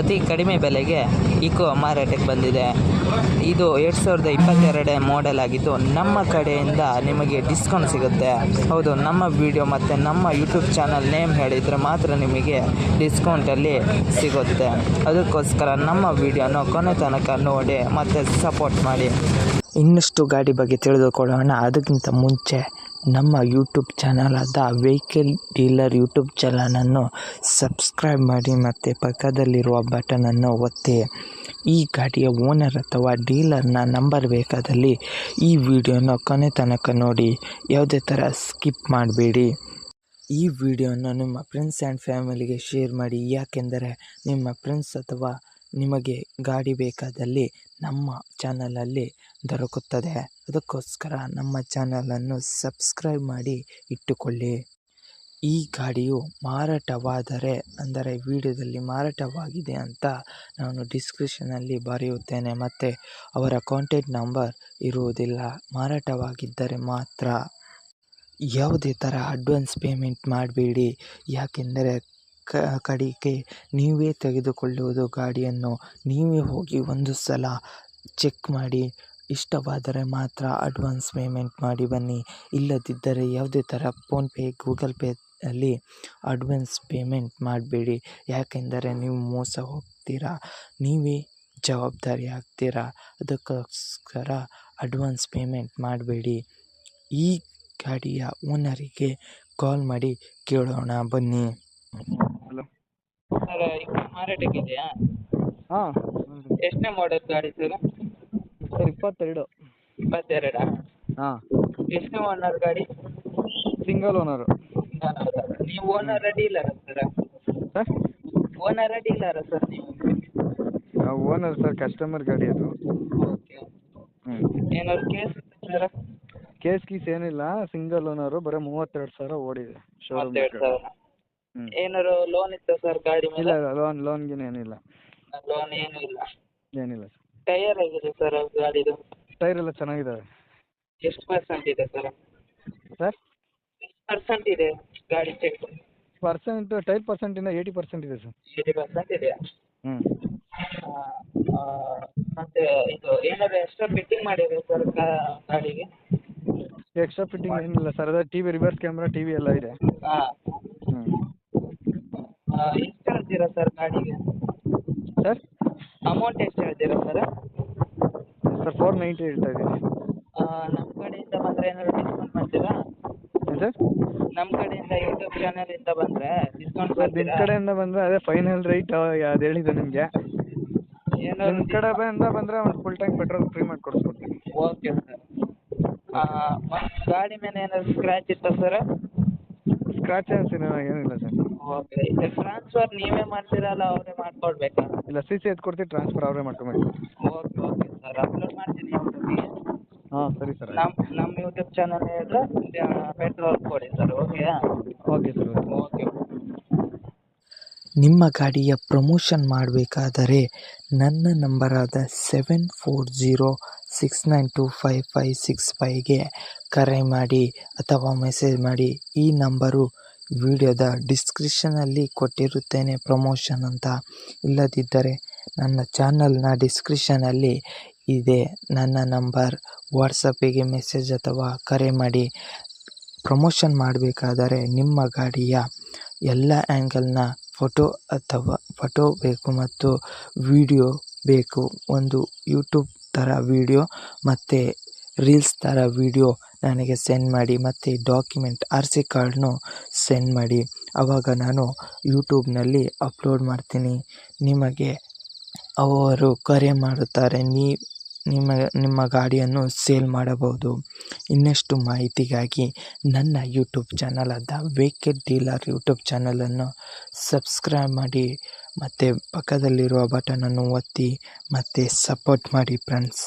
ಅತಿ ಕಡಿಮೆ ಬೆಲೆಗೆ ಇಕೋ ಮಾರಾಟಕ್ಕೆ ಬಂದಿದೆ. ಇದು ಎರಡು ಸಾವಿರದ ಇಪ್ಪತ್ತೆರಡೇ ಮಾಡೆಲ್ ಆಗಿದ್ದು ನಮ್ಮ ಕಡೆಯಿಂದ ನಿಮಗೆ ಡಿಸ್ಕೌಂಟ್ ಸಿಗುತ್ತೆ. ಹೌದು, ನಮ್ಮ ವಿಡಿಯೋ ಮತ್ತು ನಮ್ಮ ಯೂಟ್ಯೂಬ್ ಚಾನಲ್ ನೇಮ್ ಹೇಳಿದರೆ ಮಾತ್ರ ನಿಮಗೆ ಡಿಸ್ಕೌಂಟಲ್ಲಿ ಸಿಗುತ್ತೆ. ಅದಕ್ಕೋಸ್ಕರ ನಮ್ಮ ವಿಡಿಯೋನ ಕೊನೆ ತನಕ ನೋಡಿ, ಮತ್ತು ಸಪೋರ್ಟ್ ಮಾಡಿ. ಇನ್ನಷ್ಟು ಗಾಡಿ ಬಗ್ಗೆ ತಿಳಿದುಕೊಳ್ಳೋಣ. ಅದಕ್ಕಿಂತ ಮುಂಚೆ ನಮ್ಮ ಯೂಟ್ಯೂಬ್ ಚಾನಲಾದ ವೆಹಿಕಲ್ ಡೀಲರ್ ಯೂಟ್ಯೂಬ್ ಚಾನಲನ್ನು ಸಬ್ಸ್ಕ್ರೈಬ್ ಮಾಡಿ ಮತ್ತು ಪಕ್ಕದಲ್ಲಿರುವ ಬಟನನ್ನು ಒತ್ತಿ. ಈ ಗಾಡಿಯ ಓನರ್ ಅಥವಾ ಡೀಲರ್ನ ನಂಬರ್ ಬೇಕಾದಲ್ಲಿ ಈ ವಿಡಿಯೋನ ಕೊನೆ ತನಕ ನೋಡಿ. ಯಾವುದೇ ಥರ ಸ್ಕಿಪ್ ಮಾಡಬೇಡಿ. ಈ ವಿಡಿಯೋನ ನಿಮ್ಮ ಫ್ರೆಂಡ್ಸ್ ಆ್ಯಂಡ್ ಫ್ಯಾಮಿಲಿಗೆ ಶೇರ್ ಮಾಡಿ. ಯಾಕೆಂದರೆ ನಿಮ್ಮ ಫ್ರೆಂಡ್ಸ್ ಅಥವಾ ನಿಮಗೆ ಗಾಡಿ ಬೇಕಾದಲ್ಲಿ ನಮ್ಮ ಚಾನಲಲ್ಲಿ ದೊರಕುತ್ತದೆ. ಅದಕ್ಕೋಸ್ಕರ ನಮ್ಮ ಚಾನಲನ್ನು ಸಬ್ಸ್ಕ್ರೈಬ್ ಮಾಡಿ ಇಟ್ಟುಕೊಳ್ಳಿ. ಈ ಗಾಡಿಯು ಮಾರಾಟವಾದರೆ, ಅಂದರೆ ವಿಡಿಯೋದಲ್ಲಿ ಮಾರಾಟವಾಗಿದೆ ಅಂತ ನಾನು ಡಿಸ್ಕ್ರಿಪ್ಷನಲ್ಲಿ ಬರೆಯುತ್ತೇನೆ. ಮತ್ತು ಅವರ ಕಾಂಟ್ಯಾಕ್ಟ್ ನಂಬರ್ ಇರುವುದಿಲ್ಲ. ಮಾರಾಟವಾಗಿದ್ದರೆ ಮಾತ್ರ ಯಾವುದೇ ಥರ ಅಡ್ವಾನ್ಸ್ ಪೇಮೆಂಟ್ ಮಾಡಬೇಡಿ. ಯಾಕೆಂದರೆ ಕ ಕಡೆಗೆ ನೀವೇ ತೆಗೆದುಕೊಳ್ಳುವುದು ಗಾಡಿಯನ್ನು. ನೀವೇ ಹೋಗಿ ಒಂದು ಸಲ ಚೆಕ್ ಮಾಡಿ ಇಷ್ಟವಾದರೆ ಮಾತ್ರ ಅಡ್ವಾನ್ಸ್ ಪೇಮೆಂಟ್ ಮಾಡಿ ಬನ್ನಿ. ಇಲ್ಲದಿದ್ದರೆ ಯಾವುದೇ ಥರ ಫೋನ್ಪೇ ಗೂಗಲ್ ಪೇ ಅಲ್ಲಿ ಅಡ್ವಾನ್ಸ್ ಪೇಮೆಂಟ್ ಮಾಡಬೇಡಿ. ಯಾಕೆಂದರೆ ನೀವು ಮೋಸ ಹೋಗ್ತೀರಾ? ನೀವೇ ಜವಾಬ್ದಾರಿ ಆಗ್ತೀರಾ? ಅದಕ್ಕೋಸ್ಕರ ಅಡ್ವಾನ್ಸ್ ಪೇಮೆಂಟ್ ಮಾಡಬೇಡಿ. ಈ ಗಾಡಿಯ ಓನರಿಗೆ ಕಾಲ್ ಮಾಡಿ ಕೇಳೋಣ ಬನ್ನಿ. ಹಲೋ. ಸರ್ ಈಗ ಮಾರಾಟಕ್ಕಿದೆಯಾ ಹಾಂ. ಎಷ್ಟನೇ ಮಾಡೆಲ್ ಗಾಡಿ ಸರ್? ಸರ್ ಇಪ್ಪತ್ತೆರಡು. ಇಪ್ಪತ್ತೆರಡಾ? ಹಾಂ. ಎಷ್ಟನೇ ಓನರ್ ಗಾಡಿ? ಸಿಂಗಲ್ ಓನರು ನೀವು ಓನರ ಡೀಲರ ಸರ್? ಓನರ್ ಓನರ ಡೀಲರ ಸರ್ ನೀವು? ನಾವು ಓನರ್ ಸರ್ ಕಸ್ಟಮರ್ ಗಾಡಿ ಅದು. ಓಕೆ ಹ್ಞೂ ಏನಾದ್ರು ಕೇಸ್ ಸರ್? ಕೇಸ್ ಗೀಸ್ ಏನಿಲ್ಲ ಸಿಂಗಲ್ ಓನರು ಬರೀ ಮೂವತ್ತೆರಡು ಸಾವಿರ ಓಡಿದೆ ಶೋರೂಮ್ ಮೂವತ್ತೆರಡು ಸಾವಿರ. ಹ್ಞೂ ಏನಾದ್ರು ಲೋನ್ ಇತ್ತಾ ಸರ್ ಗಾಡಿ ಇಲ್ಲ ಮೇಲೆ ಲೋನ್ ಗೀನ್ ಏನಿಲ್ಲ. ಲೋನ್ ಏನಿಲ್ಲ ಇಲ್ಲ. ಏನಿಲ್ಲ ಸರ್. ಟೈಯರ್ ಆಗಿದೆ ಸರ್ ಗಾಡಿದು? ಟೈರ್ ಎಲ್ಲ ಚೆನ್ನಾಗಿದ್ದಾವೆ ಎಷ್ಟು ಪರ್ಸೆಂಟ್ ಇದೆ ಸರ್? ಸರ್? ಎಷ್ಟು ಪರ್ಸೆಂಟ್ ಇದೆ ಗಾಡಿ ಚೆಕ್ ಪರ್ಸೆಂಟ್ ಟೈರ್ ಪರ್ಸೆಂಟಿಂದ ಏಯ್ಟಿ ಪರ್ಸೆಂಟ್ ಇದೆ ಸರ್. ಏಯ್ಟಿ ಪರ್ಸೆಂಟ್ ಇದೆ ಹ್ಞೂ ಮತ್ತೆ ಇದು ಏನಾದ್ರು ಎಕ್ಸ್ಟ್ರಾ ಫಿಟ್ಟಿಂಗ್ ಮಾಡಿದ್ರೆ ಸರ್ ಗಾಡಿಗೆ? ಎಕ್ಸ್ಟ್ರಾ ಫಿಟ್ಟಿಂಗ್ ಏನಿಲ್ಲ ಸರ್ ಅದೇ T V reverse camera TV ಎಲ್ಲ ಇದೆ. ಹಾಂ. ಹ್ಞೂ ಎಷ್ಟು ಹೇಳ್ತೀರಾ ಸರ್ ಗಾಡಿಗೆ? ಸರ್? ಅಮೌಂಟ್ ಎಷ್ಟು ಹೇಳ್ತೀರಾ ಸರ್ ಸರ್ ಫೋರ್ ನೈಂಟಿ ಹೇಳ್ತಾ ಇದ್ದೀನಿ. ನಮ್ಮ ಕಡೆಯಿಂದ ಬಂದರೆ ಏನಾದ್ರು ಡಿಸ್ಕೌಂಟ್ ಮಾಡ್ತೀರಾ? ಏನು ಸರ್ ನಮ್ಮ ಕಡೆಯಿಂದ ಯೂಟ್ಯೂಬ್ ಚಾನಲಿಂದ ಬಂದರೆ ಡಿಸ್ಕೌಂಟ್ ಸರ್ ನಿಮ್ಮ ಮಾಡ್ತೀರಾ? ಕಡೆಯಿಂದ ಬಂದರೆ ಅದೇ ಫೈನಲ್ ರೇಟ್ ಅದು ಹೇಳಿದೆ ನಿಮಗೆ? ಏನಾದ್ರು ನಿಮ್ಮ ಕಡೆಯಿಂದ ಬಂದರೆ ಒಂದು ಫುಲ್ ಟ್ಯಾಂಕ್ ಪೆಟ್ರೋಲ್ ಫ್ರೀ ಮಾಡಿ ಕೊಡಿಸ್ಕೊಡ್ತೀನಿ. ಓಕೆ ಸರ್ ಗಾಡಿ ಮೇಲೆ ಏನಾದ್ರು ಸ್ಕ್ರ್ಯಾಚ್ ಇತ್ತಾ ಸರ್ ಸ್ಕ್ರಾಚಸ್ ಏನಿಲ್ಲ ಸರ್ ಓಕೆ ಟ್ರಾನ್ಸ್ಫರ್ ನೀವೇ ಮಾಡ್ತೀರಾ ಅಲ್ಲ ಅವರೇ ಮಾಡ್ಕೊಡ್ಬೇಕಾ? ಇಲ್ಲ ಸಿ ಸಿ ಎತ್ಕೊಡ್ತೀವಿ ಟ್ರಾನ್ಸ್ಫರ್ ಅವರೇ ಮಾಡ್ಕೊಬೇಕು. ಓಕೆ ಓಕೆ ಸರ್ ಅಪ್ಲೋಡ್ ಮಾಡ್ತೀನಿ ಯೂಟ್ಯೂಬಿಗೆ ಹಾಂ ಸರಿ ಸರ್ ನಮ್ಮ ನಮ್ಮ ಯೂಟ್ಯೂಬ್ ಚಾನಲ್ ಹೇಳಿದ್ರೆ ಪೆಟ್ರೋಲ್ ಕೊಡಿ sir okay okay sir okay ನಿಮ್ಮ ಗಾಡಿಯ ಪ್ರಮೋಷನ್ ಮಾಡಬೇಕಾದರೆ ನನ್ನ ನಂಬರಾದ seven four zero six nine two five five six ಫೈವ್ಗೆ ಕರೆ ಮಾಡಿ ಅಥವಾ ಮೆಸೇಜ್ ಮಾಡಿ ಈ ನಂಬರು ವಿಡಿಯೋದ ಡಿಸ್ಕ್ರಿಪ್ಷನಲ್ಲಿ ಕೊಟ್ಟಿರುತ್ತೇನೆ ಪ್ರಮೋಷನ್ ಅಂತ. ಇಲ್ಲದಿದ್ದರೆ ನನ್ನ ಚಾನಲ್ನ ಡಿಸ್ಕ್ರಿಪ್ಷನಲ್ಲಿ ಇದೆ. ನನ್ನ ನಂಬರ್, ವಾಟ್ಸಪ್ಪಿಗೆ ಮೆಸೇಜ್ ಅಥವಾ ಕರೆ ಮಾಡಿ. ಪ್ರಮೋಷನ್ ಮಾಡಬೇಕಾದರೆ ನಿಮ್ಮ ಗಾಡಿಯ ಎಲ್ಲ ಆ್ಯಂಗಲ್ನ ಫೋಟೋ ಅಥವಾ ಫೋಟೋ ಬೇಕು ಮತ್ತು ವಿಡಿಯೋ ಬೇಕು. ಒಂದು ಯೂಟ್ಯೂಬ್ ಥರ ವಿಡಿಯೋ ಮತ್ತು ರೀಲ್ಸ್ ಥರ ವಿಡಿಯೋ ನನಗೆ ಸೆಂಡ್ ಮಾಡಿ ಮತ್ತು ಡಾಕ್ಯುಮೆಂಟ್ ಆರ್ ಸಿ ಕಾರ್ಡ್ನು ಸೆಂಡ್ ಮಾಡಿ. ಆವಾಗ ನಾನು ಯೂಟ್ಯೂಬ್ನಲ್ಲಿ ಅಪ್ಲೋಡ್ ಮಾಡ್ತೀನಿ. ನಿಮಗೆ ಅವರು ಕರೆ ಮಾಡುತ್ತಾರೆ. ನೀ, ನಿಮ್ಮ ನಿಮ್ಮ ಗಾಡಿಯನ್ನು ಸೇಲ್ ಮಾಡಬಹುದು. ಇನ್ನಷ್ಟು ಮಾಹಿತಿಗಾಗಿ ನನ್ನ ಯೂಟ್ಯೂಬ್ ಚಾನಲಾದ ವೆಹಿಕಲ್ ಡೀಲರ್ ಯೂಟ್ಯೂಬ್ ಚಾನಲನ್ನು ಸಬ್ಸ್ಕ್ರೈಬ್ ಮಾಡಿ. ಮತ್ತು ಪಕ್ಕದಲ್ಲಿರುವ ಬಟನನ್ನು ಒತ್ತಿ, ಮತ್ತು ಸಪೋರ್ಟ್ ಮಾಡಿ ಫ್ರೆಂಡ್ಸ್